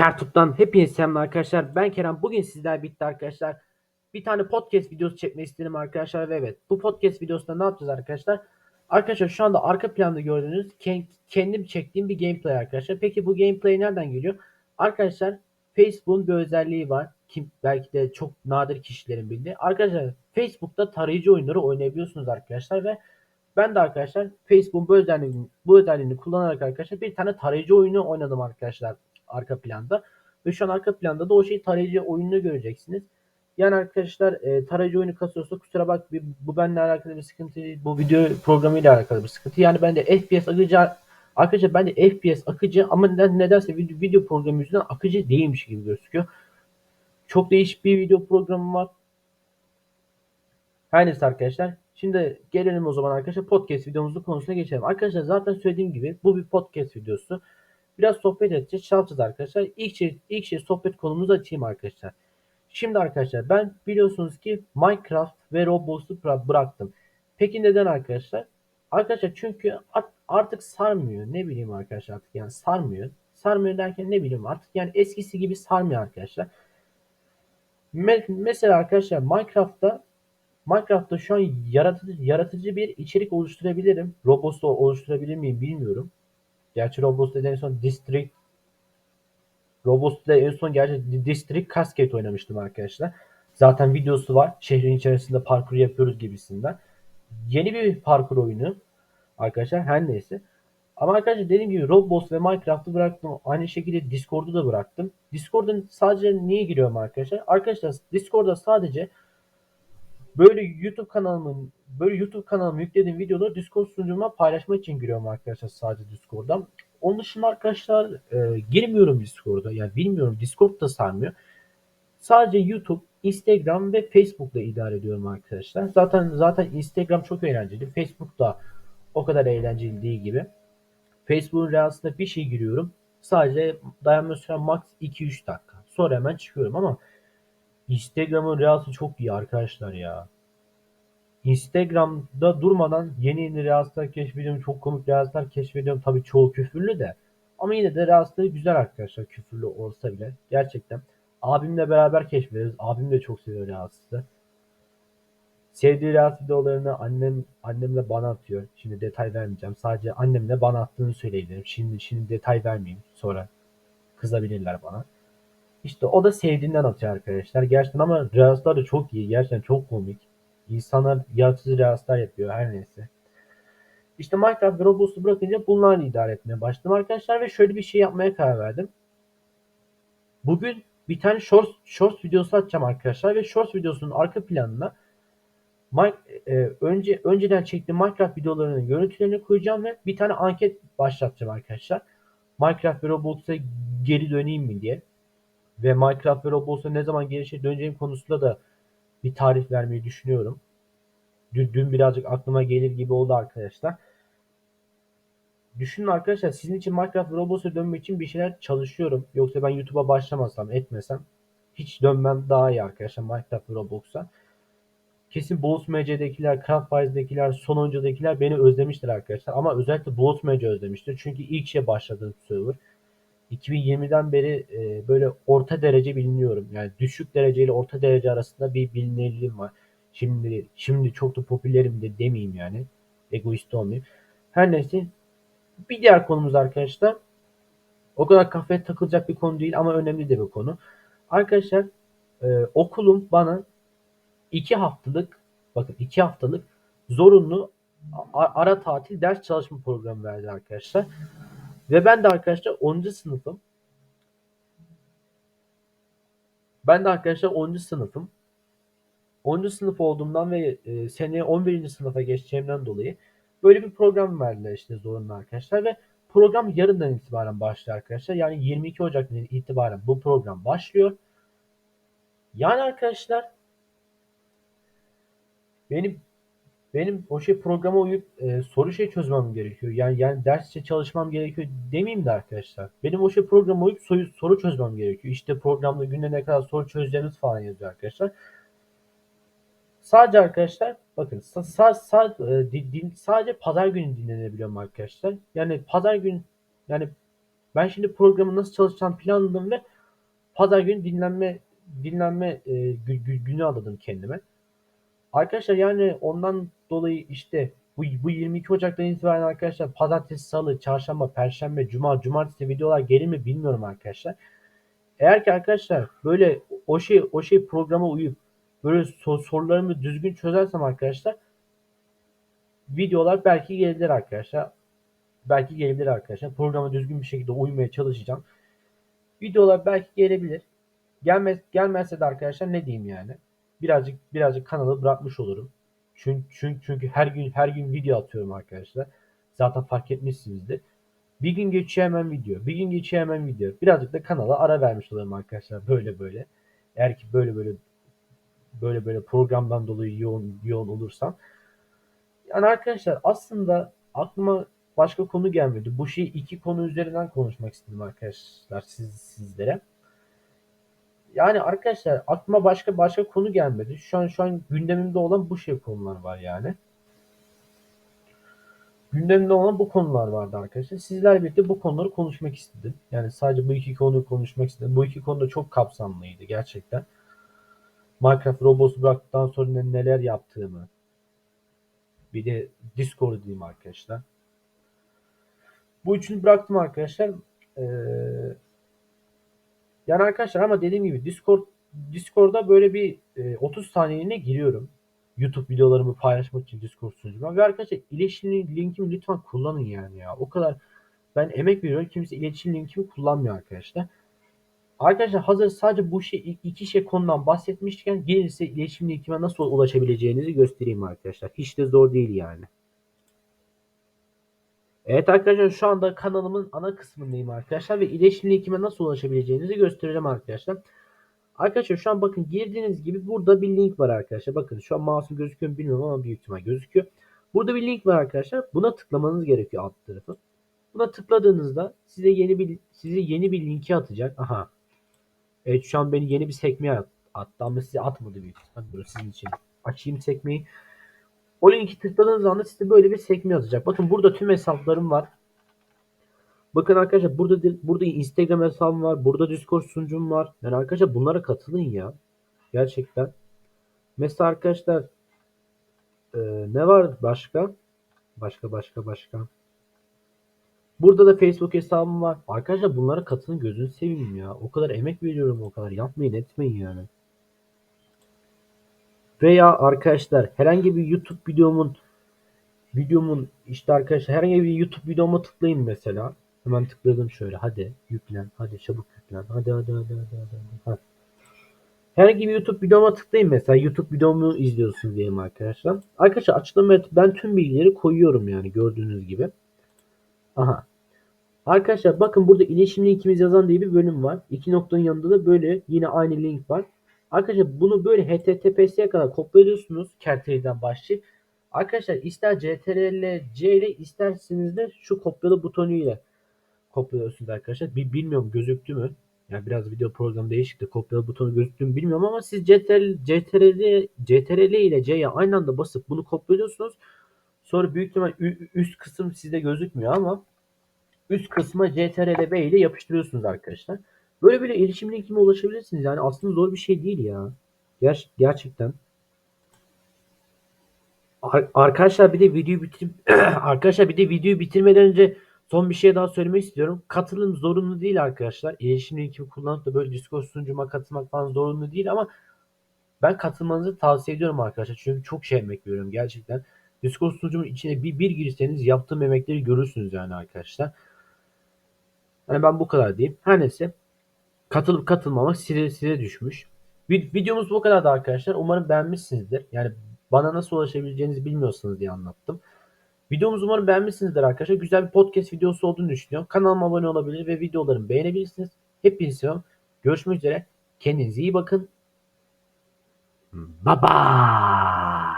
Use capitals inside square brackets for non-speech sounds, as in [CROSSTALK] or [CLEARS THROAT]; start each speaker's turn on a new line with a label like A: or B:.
A: Şertut'tan hepinize selamlar arkadaşlar. Ben Kerem. Bugün sizler bitti arkadaşlar. Bir tane podcast videosu çekmek istedim arkadaşlar ve evet bu podcast videosunda ne yapacağız arkadaşlar? Arkadaşlar şu anda arka planda gördüğünüz ken- kendim çektiğim bir gameplay arkadaşlar. Peki bu gameplay nereden geliyor? Arkadaşlar Facebook'un bir özelliği var. Kim belki de çok nadir kişilerin bildiği. Arkadaşlar Facebook'ta tarayıcı oyunları oynayabiliyorsunuz arkadaşlar ve ben de arkadaşlar Facebook'un bu özelliğini, bu özelliğini kullanarak arkadaşlar bir tane tarayıcı oyunu oynadım arkadaşlar arka planda. Ve şu an arka planda da o şey tarayıcı oyununu göreceksiniz. Yani arkadaşlar e, tarayıcı oyunu kasıyorsa kusura bak bu benimle alakalı bir sıkıntı değil. Bu video programıyla alakalı bir sıkıntı. Yani ben de FPS akıcı arkadaşlar ben de FPS akıcı ama neden, nedense video, video programı yüzünden akıcı değilmiş gibi gözüküyor. Çok değişik bir video programı var. Her neyse arkadaşlar. Şimdi gelelim o zaman arkadaşlar podcast videomuzun konusuna geçelim. Arkadaşlar zaten söylediğim gibi bu bir podcast videosu. Biraz sohbet edeceğiz, çalacağız arkadaşlar. İlk şey, ilk şey sohbet konumuzu açayım arkadaşlar. Şimdi arkadaşlar ben biliyorsunuz ki Minecraft ve Roblox'u bıra- bıraktım. Peki neden arkadaşlar? Arkadaşlar çünkü art- artık sarmıyor. Ne bileyim arkadaşlar artık yani sarmıyor. Sarmıyor derken ne bileyim artık yani eskisi gibi sarmıyor arkadaşlar. Me- mesela arkadaşlar Minecraft'ta Minecraft'ta şu an yaratıcı, yaratıcı bir içerik oluşturabilirim. Roblox'ta oluşturabilir miyim bilmiyorum. Gerçi Roblox'ta en son District Roblox'ta en son gerçi District Cascade oynamıştım arkadaşlar. Zaten videosu var. Şehrin içerisinde parkur yapıyoruz gibisinden. Yeni bir parkur oyunu arkadaşlar her neyse. Ama arkadaşlar dediğim gibi Roblox ve Minecraft'ı bıraktım. Aynı şekilde Discord'u da bıraktım. Discord'un sadece niye giriyorum arkadaşlar? Arkadaşlar Discord'da sadece böyle YouTube kanalımın böyle YouTube kanalıma yüklediğim videoları Discord sunucuma paylaşmak için giriyorum arkadaşlar sadece Discord'dan. Onun dışında arkadaşlar e, girmiyorum Discord'a. Yani bilmiyorum Discord da sarmıyor. Sadece YouTube, Instagram ve Facebook'la idare ediyorum arkadaşlar. Zaten zaten Instagram çok eğlenceli. Facebook da o kadar eğlenceli değil gibi. Facebook'un reelsinde bir şey giriyorum. Sadece dayanma sürem max 2-3 dakika. Sonra hemen çıkıyorum ama Instagram'ın reels'i çok iyi arkadaşlar ya. Instagram'da durmadan yeni yeni reels'ler keşfediyorum. Çok komik reels'ler keşfediyorum. Tabii çoğu küfürlü de. Ama yine de reels'leri güzel arkadaşlar küfürlü olsa bile. Gerçekten. Abimle beraber keşfediyoruz. Abim de çok seviyor reels'ı. Sevdiği reels videolarını annem annemle bana atıyor. Şimdi detay vermeyeceğim. Sadece annemle bana attığını söyleyebilirim. Şimdi şimdi detay vermeyeyim. Sonra kızabilirler bana. İşte o da sevdiğinden atıyor arkadaşlar. Gerçekten ama reels'lar da çok iyi. Gerçekten çok komik. İnsanlar yaratıcı reels'lar yapıyor her neyse. İşte Minecraft ve Roblox'u bırakınca bunlarla idare etmeye başladım arkadaşlar ve şöyle bir şey yapmaya karar verdim. Bugün bir tane shorts, shorts videosu atacağım arkadaşlar ve shorts videosunun arka planına Min- e, önce önceden çektiğim Minecraft videolarının görüntülerini koyacağım ve bir tane anket başlatacağım arkadaşlar. Minecraft ve Roblox'a geri döneyim mi diye. Ve Minecraft ve Roblox'a ne zaman gelişe döneceğim konusunda da bir tarih vermeyi düşünüyorum. Dün, dün birazcık aklıma gelir gibi oldu arkadaşlar. Düşünün arkadaşlar sizin için Minecraft ve Roblox'a dönmek için bir şeyler çalışıyorum. Yoksa ben YouTube'a başlamasam etmesem hiç dönmem daha iyi arkadaşlar Minecraft ve Roblox'a. Kesin Boğaz MC'dekiler, Craftwise'dekiler, Sonunca'dakiler beni özlemiştir arkadaşlar. Ama özellikle Boğaz MC özlemiştir. Çünkü ilk şey başladığım server. 2020'den beri e, böyle orta derece biliniyorum. Yani düşük derece ile orta derece arasında bir bilinirliğim var. Şimdi şimdi çok da popülerim de demeyeyim yani. Egoist olmayayım. Her neyse bir diğer konumuz arkadaşlar. O kadar kafaya takılacak bir konu değil ama önemli de bir konu. Arkadaşlar e, okulum bana iki haftalık bakın iki haftalık zorunlu ara tatil ders çalışma programı verdi arkadaşlar. Ve ben de arkadaşlar 10. sınıfım. Ben de arkadaşlar 10. sınıfım. 10. sınıf olduğumdan ve e, seneye 11. sınıfa geçeceğimden dolayı böyle bir program verdiler işte zorunlu arkadaşlar ve program yarından itibaren başlıyor arkadaşlar. Yani 22 Ocak'tan itibaren bu program başlıyor. Yani arkadaşlar benim benim o şey programa uyup e, soru şey çözmem gerekiyor. Yani yani dersçe çalışmam gerekiyor demeyeyim de arkadaşlar. Benim o şey programa uyup soru, soru çözmem gerekiyor. İşte programda günde ne kadar soru çözeceğimiz falan yazıyor arkadaşlar. Sadece arkadaşlar bakın sa, sa, e, di- din- sadece pazar günü dinlenebiliyorum arkadaşlar. Yani pazar gün yani ben şimdi programı nasıl çalışacağını planladım ve pazar günü dinlenme dinlenme e, gü- gü- günü adadım kendime. Arkadaşlar yani ondan dolayı işte bu, bu 22 Ocak'tan itibaren arkadaşlar pazartesi, salı, çarşamba, perşembe, cuma, cumartesi videolar gelir mi bilmiyorum arkadaşlar. Eğer ki arkadaşlar böyle o şey o şey programa uyup böyle sor- sorularımı düzgün çözersem arkadaşlar videolar belki gelebilir arkadaşlar. Belki gelebilir arkadaşlar. Programa düzgün bir şekilde uymaya çalışacağım. Videolar belki gelebilir. Gelmez gelmezse de arkadaşlar ne diyeyim yani? Birazcık birazcık kanalı bırakmış olurum. Çünkü, çünkü, çünkü her gün her gün video atıyorum arkadaşlar. Zaten fark etmişsinizdir. Bir gün geçiyor hemen video. Bir gün geçiyor hemen video. Birazcık da kanala ara vermiş olurum arkadaşlar. Böyle böyle. Eğer ki böyle böyle böyle böyle programdan dolayı yoğun yoğun olursam. Yani arkadaşlar aslında aklıma başka konu gelmedi. Bu şey iki konu üzerinden konuşmak istedim arkadaşlar siz, sizlere. Yani arkadaşlar aklıma başka başka konu gelmedi. Şu an şu an gündemimde olan bu şey konular var yani. Gündemde olan bu konular vardı arkadaşlar. Sizlerle birlikte bu konuları konuşmak istedim. Yani sadece bu iki konuyu konuşmak istedim. Bu iki konu da çok kapsamlıydı gerçekten. Minecraft Roblox'u bıraktıktan sonra ne- neler yaptığımı. Bir de Discord diyeyim arkadaşlar. Bu üçünü bıraktım arkadaşlar. Ee, yani arkadaşlar ama dediğim gibi Discord Discord'da böyle bir e, 30 saniyeliğine giriyorum. YouTube videolarımı paylaşmak için Discord sunucuma. Ve arkadaşlar iletişim linkimi lütfen kullanın yani ya. O kadar ben emek veriyorum. Kimse iletişim linkimi kullanmıyor arkadaşlar. Arkadaşlar hazır sadece bu şey iki şey konudan bahsetmişken gelirse iletişim linkime nasıl ulaşabileceğinizi göstereyim arkadaşlar. Hiç de zor değil yani. Evet arkadaşlar şu anda kanalımın ana kısmındayım arkadaşlar ve iletişim linkime nasıl ulaşabileceğinizi göstereceğim arkadaşlar. Arkadaşlar şu an bakın girdiğiniz gibi burada bir link var arkadaşlar. Bakın şu an mouse'um gözüküyor bilmiyorum ama büyük ihtimal gözüküyor. Burada bir link var arkadaşlar. Buna tıklamanız gerekiyor alt tarafı. Buna tıkladığınızda size yeni bir size yeni bir linki atacak. Aha. Evet şu an beni yeni bir sekmeye at- attı ama size atmadı büyük ihtimal. Sizin için açayım sekmeyi. O linki tıkladığınız anda size böyle bir sekme atacak. Bakın burada tüm hesaplarım var. Bakın arkadaşlar burada burada Instagram hesabım var. Burada Discord sunucum var. Yani arkadaşlar bunlara katılın ya. Gerçekten. Mesela arkadaşlar e, ne var başka? Başka başka başka. Burada da Facebook hesabım var. Arkadaşlar bunlara katılın gözünü seveyim ya. O kadar emek veriyorum o kadar. Yapmayın etmeyin yani. Veya arkadaşlar herhangi bir YouTube videomun videomun işte arkadaşlar herhangi bir YouTube videoma tıklayın mesela. Hemen tıkladım şöyle. Hadi yüklen. Hadi çabuk yüklen. Hadi hadi hadi hadi hadi. hadi. Herhangi bir YouTube videoma tıklayın mesela. YouTube videomu izliyorsunuz diyelim arkadaşlar. Arkadaşlar açıklamaya ben tüm bilgileri koyuyorum yani gördüğünüz gibi. Aha. Arkadaşlar bakın burada iletişim linkimiz yazan diye bir bölüm var. İki noktanın yanında da böyle yine aynı link var. Arkadaşlar bunu böyle HTTPS'ye kadar kopyalıyorsunuz kerteliden başlayıp. Arkadaşlar ister CTRL C ile isterseniz de şu kopyala butonu ile kopyalıyorsunuz arkadaşlar. Bir bilmiyorum gözüktü mü? Yani biraz video programı değişikti. Kopyala butonu gözüktü mü bilmiyorum ama siz CTRL, CTRL, CTRL ile C'ye aynı anda basıp bunu kopyalıyorsunuz. Sonra büyük ihtimal üst kısım sizde gözükmüyor ama üst kısma CTRL B ile yapıştırıyorsunuz arkadaşlar. Böyle böyle iletişim linkime ulaşabilirsiniz. Yani aslında zor bir şey değil ya. Ger gerçekten. Ar- arkadaşlar bir de videoyu bitirip [CLEARS THROAT] arkadaşlar bir de videoyu bitirmeden önce son bir şey daha söylemek istiyorum. Katılım zorunlu değil arkadaşlar. İletişim linkimi kullanıp da böyle Discord sunucuma katılmak falan zorunlu değil ama ben katılmanızı tavsiye ediyorum arkadaşlar. Çünkü çok şey emek veriyorum gerçekten. Discord sunucumun içine bir, bir girseniz yaptığım emekleri görürsünüz yani arkadaşlar. Yani ben bu kadar diyeyim. Her neyse. Katılıp katılmamak size, size düşmüş. Vid- Videomuz bu kadardı arkadaşlar. Umarım beğenmişsinizdir. Yani bana nasıl ulaşabileceğinizi bilmiyorsanız diye anlattım. Videomuzu umarım beğenmişsinizdir arkadaşlar. Güzel bir podcast videosu olduğunu düşünüyorum. Kanalıma abone olabilir ve videolarımı beğenebilirsiniz. Hepinizi seviyorum. Görüşmek üzere. Kendinize iyi bakın. Bye bye.